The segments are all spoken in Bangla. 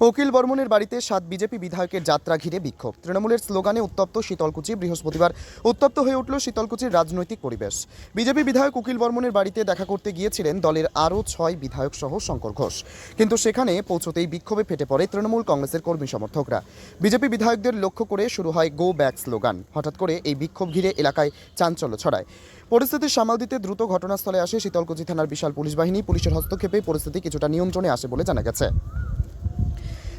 অখিল বর্মনের বাড়িতে সাত বিজেপি বিধায়কের যাত্রা ঘিরে বিক্ষোভ। তৃণমূলের স্লোগানে উত্তপ্ত শীতলকুচি বৃহস্পতিবার। উত্তপ্ত হয়ে উঠল শীতলকুচির রাজনৈতিক পরিবেশ। বিজেপি বিধায়ক উকিল বর্মনের বাড়িতে দেখা করতে গিয়েছিলেন দলের আরও ছয় বিধায়ক সহ শঙ্কর ঘোষ। কিন্তু সেখানে পৌঁছতেই বিক্ষোভে ফেটে পড়ে তৃণমূল কংগ্রেসের কর্মী সমর্থকরা। বিজেপি বিধায়কদের লক্ষ্য করে শুরু হয় গো ব্যাক স্লোগান হঠাৎ করে এই বিক্ষোভ ঘিরে এলাকায় চাঞ্চল্য ছড়ায়। পরিস্থিতি সামাল দিতে দ্রুত ঘটনাস্থলে আসে শীতলকুচি থানার বিশাল পুলিশ বাহিনী। পুলিশের হস্তক্ষেপে পরিস্থিতি কিছুটা নিয়ন্ত্রণে আসে বলে জানা গেছে।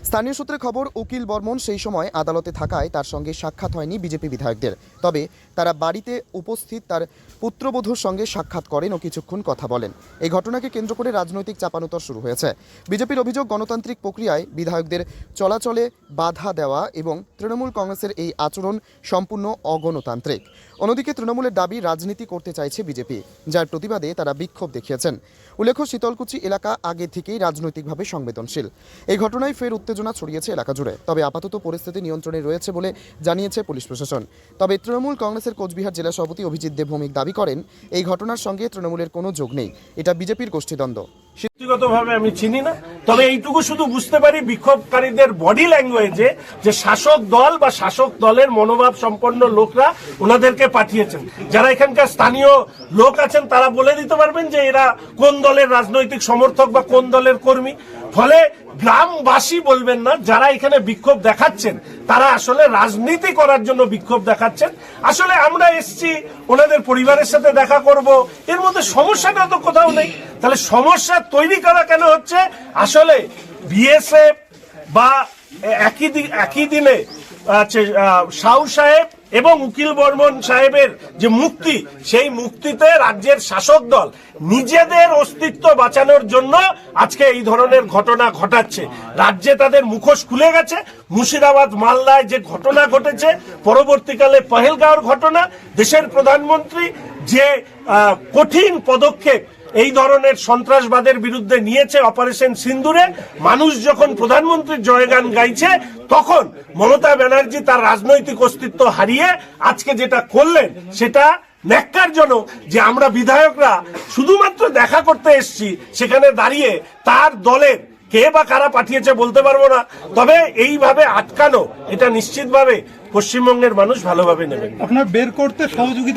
স্থানীয় সূত্রে খবর, উকিল বর্মন সেই সময় আদালতে থাকায় তার সঙ্গে সাক্ষাৎ হয়নি বিজেপি বিধায়কদের। তবে তারা বাড়িতে উপস্থিত তার পুত্রবধূর সঙ্গে সাক্ষাৎ করেন ও কিছুক্ষণ কথা বলেন। এই ঘটনাকে কেন্দ্র করে রাজনৈতিক চাপানোতর শুরু হয়েছে। বিজেপির অভিযোগ, গণতান্ত্রিক প্রক্রিয়ায় বিধায়কদের চলাচলে বাধা দেওয়া এবং তৃণমূল কংগ্রেসের এই আচরণ সম্পূর্ণ অগণতান্ত্রিক। অন্যদিকে তৃণমূলের দাবি, রাজনীতি করতে চাইছে বিজেপি, যার প্রতিবাদে তারা বিক্ষোভ দেখিয়েছেন। উল্লেখ্য, শীতলকুচি এলাকা আগে থেকেই রাজনৈতিকভাবে সংবেদনশীল। এই ঘটনায় ফের উত্তেজনা ছড়িয়েছে এলাকা জুড়ে। তবে আপাতত পরিস্থিতি নিয়ন্ত্রণে রয়েছে বলে জানিয়েছে পুলিশ প্রশাসন। তবে তৃণমূল কংগ্রেসের কোচবিহার জেলা সভাপতি অভিজিৎ দেব ভৌমিক দাবি করেন, এই ঘটনার সঙ্গে তৃণমূলের কোনো যোগ নেই। এটা বিজেপির গোষ্ঠীদ্বন্দ্ব। ব্যক্তিগতভাবে আমি চিনি না। তবে এইটুকু শুধু বুঝতে পারি বিক্ষোভকারীদের বডি ল্যাঙ্গুয়েজে যে শাসক দল বা শাসক দলের মনোভাব সম্পন্ন লোকরা ওনাদেরকে পাঠিয়েছেন। যারা এখানকার স্থানীয় লোক আছেন, তারা বলে দিতে পারবেন যে এরা কোন দলের রাজনৈতিক সমর্থক বা কোন দলের কর্মী। ফলে গ্রামবাসী বলবেন না, যারা এখানে বিক্ষোভ দেখাচ্ছেন, তারা আসলে রাজনীতি করার জন্য বিক্ষোভ দেখাচ্ছেন। আসলে আমরা এসছি, ওনাদের পরিবারের সাথে দেখা করব। এর মধ্যে সমস্যাটা তো কোথাও নেই। তাহলে সমস্যা তৈরি করা কেন হচ্ছে? আসলে বিএসএফ বা একই একই দিনে, আছে সাহেব এবং উকিল বর্মন সাহেবের যে মুক্তি, সেই মুক্তিতে রাজ্যের শাসক দল নিজেদের অস্তিত্ব বাঁচানোর জন্য আজকে এই ধরনের ঘটনা ঘটাচ্ছে। রাজ্যে তাদের মুখোশ খুলে গেছে। মুর্শিদাবাদ মালদায় যে ঘটনা ঘটেছে, পরবর্তীকালে পহেলগাঁওর ঘটনা, দেশের প্রধানমন্ত্রী যে কঠিন পদক্ষেপ এই ধরনের সন্ত্রাসবাদের বিরুদ্ধে নিয়েছে অপারেশন সিন্দুরে। মানুষ যখন প্রধানমন্ত্রীর জয়গান গাইছে, তখন মমতা ব্যানার্জি তার রাজনৈতিক অস্তিত্ব হারিয়ে আজকে যেটা করলেন, সেটা ন্যাক্কারজনক যে আমরা বিধায়করা শুধুমাত্র দেখা করতে এসেছি, সেখানে দাঁড়িয়ে তার দলের কে বা কারা পাঠিয়েছে বলতে পারব না। তবে এইভাবে আটকানো, এটা নিশ্চিতভাবে পশ্চিমবঙ্গের মানুষ ভালোভাবে নেবেন। আপনার বের করতে সহযোগিতা